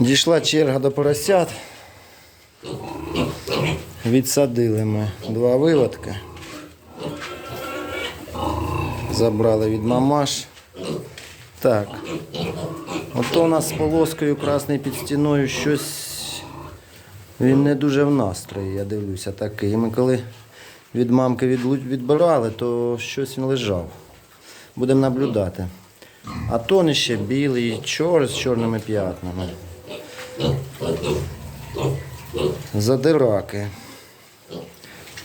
Дійшла черга до поросят. Відсадили ми два виводки. Забрали від мамаш. Так. Ото у нас з полоскою красний під стіною щось. Він не дуже в настрої, я дивлюся такий. Ми коли від мамки відбирали, то щось він лежав. Будемо наблюдати. А тон ще білий, чор з чорними п'ятнами. Задираки.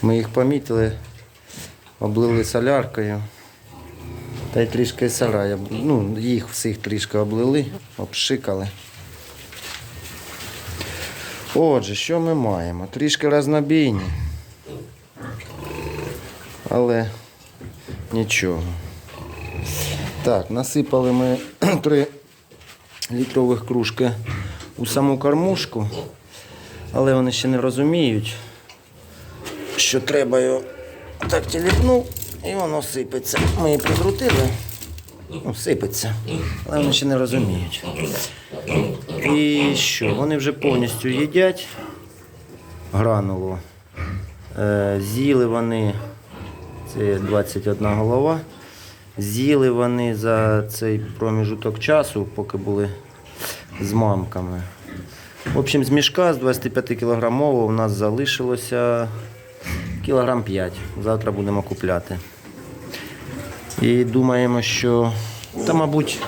Ми їх помітили, облили соляркою. Та й трішки сарая. Ну, їх всіх трішки облили, обшикали. Отже, що ми маємо? Трішки разнобійні. Але нічого. Так, насипали ми 3 літрових кружки у саму кормушку, але вони ще не розуміють, що треба його так тіліпнув і воно сипеться. Ми її прикрутили, ну, сипеться, але вони ще не розуміють. І що? Вони вже повністю їдять гранулу. Е, З'їли вони, це 21 голова. З'їли вони за цей проміжуток часу, поки були з мамками. В общем, з мішка з 25 кілограмового у нас залишилося кілограм 5. Завтра будемо купляти. І думаємо, що та, мабуть,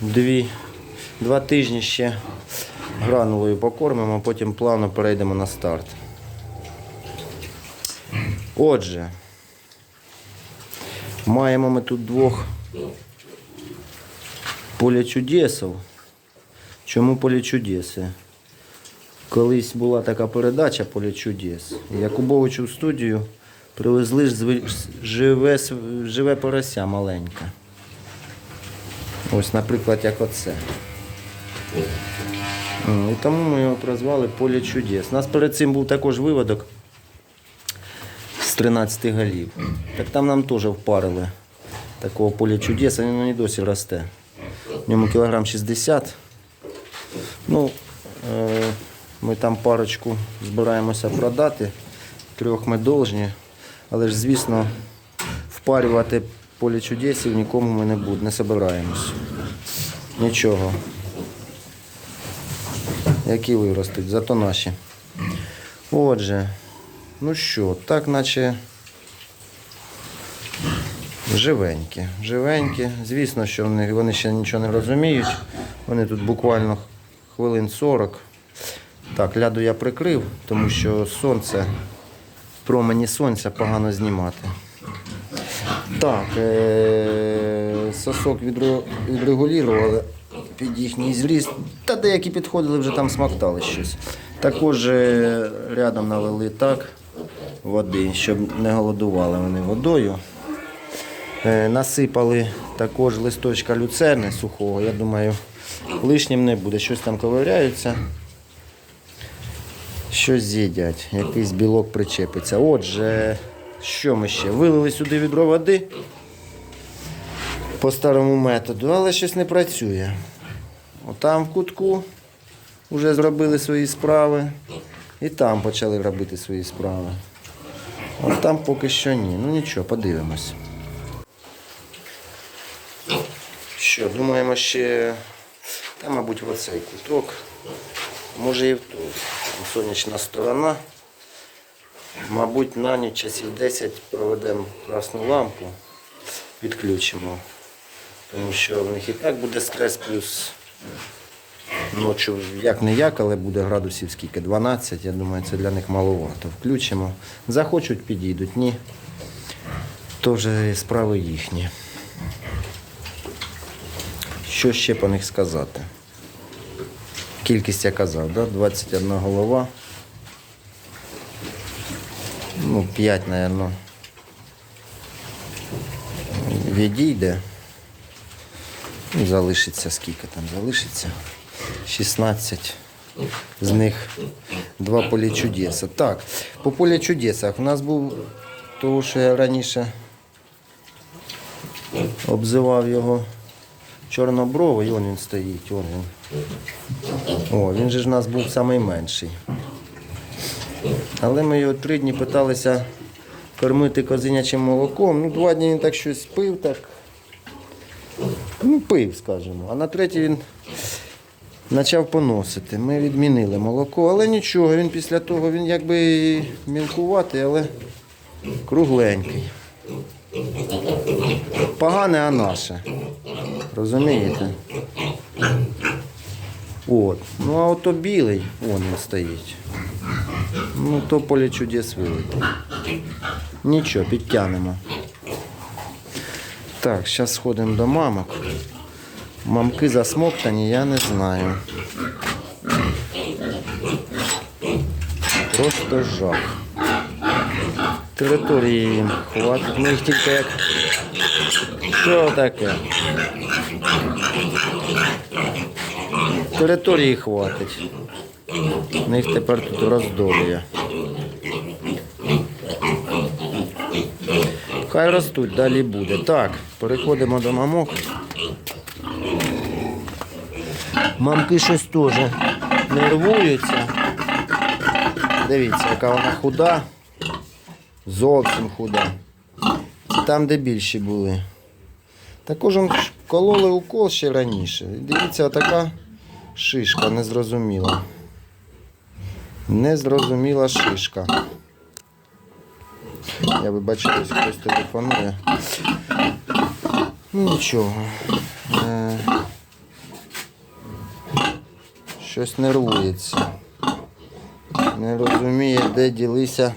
дві, два тижні ще гранулою покормимо, а потім плавно перейдемо на старт. Отже, маємо ми тут двох поля чудесів. Чому поле чудеси? Колись була така передача Поле чудес. Якубовичу в студію привезли живе, живе порося маленьке. Ось, наприклад, як оце. І тому ми його прозвали Поле чудес. У нас перед цим був також виводок 13 голів. Так там нам теж впарили такого поля чудес, він і досі росте. В ньому кілограм 60. Ну, е, ми там парочку збираємося продати. Трьох ми должні. Але ж, звісно, впарювати поле чудесів нікому ми не будемо, не собираємось. Нічого. Які виростуть, зато наші. Отже, ну що, так наче живенькі. Живенькі. Звісно, що вони, ще нічого не розуміють. Вони тут буквально хвилин 40. Так, ляду я прикрив, тому що сонце, промені сонця погано знімати. Так, е- сосок відрегулювали під їхній зріст. Та деякі підходили, вже там смактали щось. Також е, рядом налили так води, щоб не голодували вони водою. Е, Насипали також листочка люцерни сухого. Я думаю, лишнім не буде. Щось там ковиряються. Щось з'їдять, якийсь білок причепиться. Отже, що ми ще? Вилили сюди відро води по старому методу, але щось не працює. Отам в кутку вже зробили свої справи. І там почали робити свої справи. От там поки що ні. Ну нічого, подивимось. Що, думаємо ще, та, мабуть, в оцей куток. Може і в тут. Сонячна сторона. Мабуть, на ніч часів 10 проведемо красну лампу, підключимо. Тому що в них і так буде стрес, плюс ночі як не як, але буде градусів скільки? 12. Я думаю, це для них маловато. Включимо. Захочуть, підійдуть, ні. То вже справи їхні. Що ще по них сказати? Кількість я казав, да? 21 голова. Ну, 5, мабуть. Відійде. Ну, залишиться скільки там залишиться? 16. З них два полі чудеса. Так, по полі чудесах у нас був того, що я раніше обзивав його чорнобровий, он він стоїть, он він. О, він же ж у нас був найменший. Але ми його три дні питалися кормити козинячим молоком. Ну, два дні він так щось пив, так. Ну, пив, скажімо. А на третій він почав поносити. Ми відмінили молоко, але нічого, він після того він якби і мілкуватий, але кругленький. Погане, а наше. Розумієте? От. Ну а ото білий, вон стоїть. Ну, то поле чудес велике. Нічого, підтягнемо. Так, зараз сходимо до мамок. Мамки засмоктані, я не знаю. Просто жах. Території хватить. Ми їх тільки як. Що таке? Території хватить. У них тепер тут роздолія. Хай ростуть, далі буде. Так, переходимо до мамок. Мамки щось теж нервуються. Дивіться, яка вона худа. Зовсім худа. Там, де більші були. Також кололи укол ще раніше. Дивіться, така шишка незрозуміла. Незрозуміла шишка. Я вибачаюсь, хтось телефонує. Ну нічого. Е, Щось нервується. Не розуміє, де ділися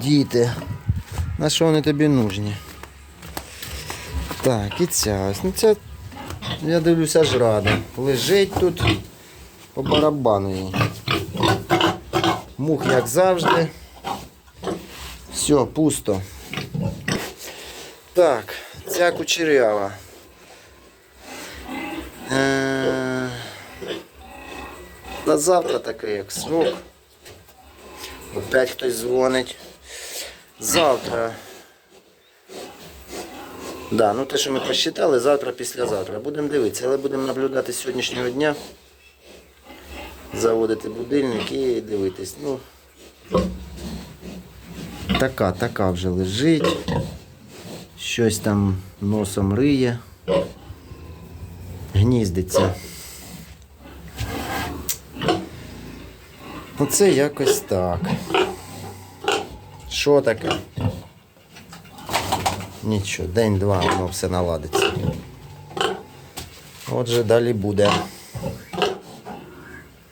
діти. На що вони тобі нужні? Так, і ця ось. Ну ця, я дивлюся, ж рада. Лежить тут по барабану їй. Мух, як завжди. Все, пусто. Так, ця кучерява. На завтра таке як срок. Опять хтось дзвонить. Завтра. Да, ну те, що ми посчитали, завтра, післязавтра. Будемо дивитися, але будемо наблюдати з сьогоднішнього дня. Заводити будильник і дивитись. Ну, така, така вже лежить. Щось там носом риє. Гніздиться. Оце якось так. Що таке? Нічого, день-два воно все наладиться. Отже, далі буде.